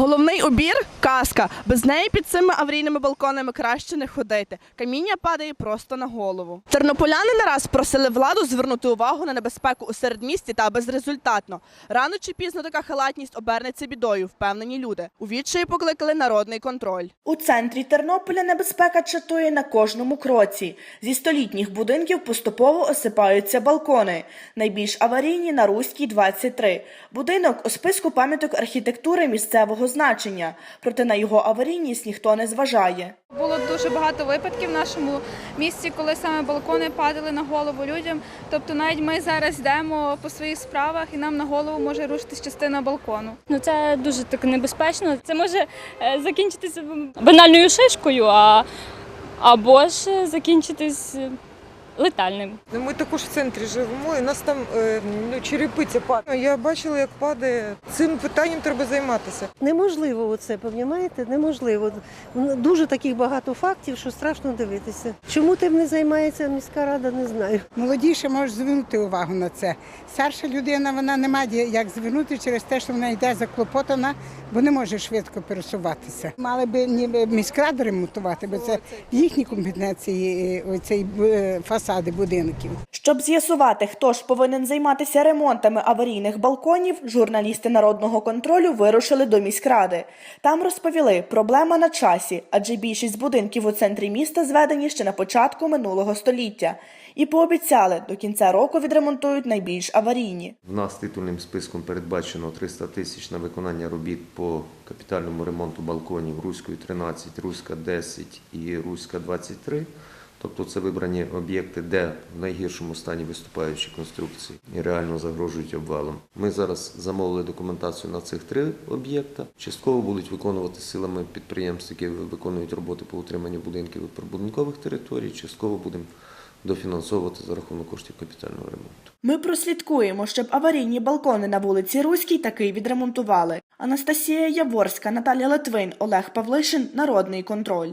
Головний убір казка. Без неї під цими аварійними балконами краще не ходити. Каміння падає просто на голову. Тернополяни не раз просили владу звернути увагу на небезпеку у середмісті та безрезультатно. Рано чи пізно така халатність обернеться бідою, впевнені люди. У відчаї покликали народний контроль. У центрі Тернополя небезпека чатує на кожному кроці. Зі столітніх будинків поступово осипаються балкони. Найбільш аварійні на Руській 23. Будинок у списку пам'яток архітектури місцевого значення. Проте на його аварійність ніхто не зважає. Було дуже багато випадків в нашому місті, коли саме балкони падали на голову людям. Тобто, навіть ми зараз йдемо по своїх справах, і нам на голову може рушитись частина балкону. Ну це дуже так небезпечно. Це може е, закінчитися банальною шишкою, а або ж е, закінчитись е, летальним. Ну, Ми також в центрі живемо, і нас там е, ну, черепиця падає. Я бачила, як падає. Цим питанням треба займатися. Неможливо оце, розумієте? Неможливо. Дуже таких багато фактів, що страшно дивитися. Чому тим не займається міська рада, не знаю. Молодіше можуть звернути увагу на це. Старша людина вона не має як звернути через те, що вона йде заклопотана, бо не може швидко пересуватися. Мали би ніби міськради ремонтувати, бо це в їхній компетенції е, оцей е, фасади будинків. Щоб з'ясувати, хто ж повинен займатися ремонтами аварійних балконів, журналісти народного контролю вирушили до міськради. Там розповіли, проблема на часі, адже більшість будинків у центрі міста зведені ще на початку минулого століття. І пообіцяли, до кінця року відремонтують найбільш аварійні. В нас титульним списком передбачено 300 тисяч на виконання робіт по капітальному ремонту балконів Руської 13, Руська 10 і Руська 23. Тобто це вибрані об'єкти, де в найгіршому стані виступаючі конструкції і реально загрожують обвалом. Ми зараз замовили документацію на цих три об'єкта. Частково будуть виконувати силами підприємств, які виконують роботи по утриманню будинків і прибудинкових територій. Частково будемо дофінансовувати за рахунок коштів капітального ремонту. Ми прослідкуємо, щоб аварійні балкони на вулиці Руській таки відремонтували. Анастасія Яворська, Наталія Литвин, Олег Павлишин. Народний контроль.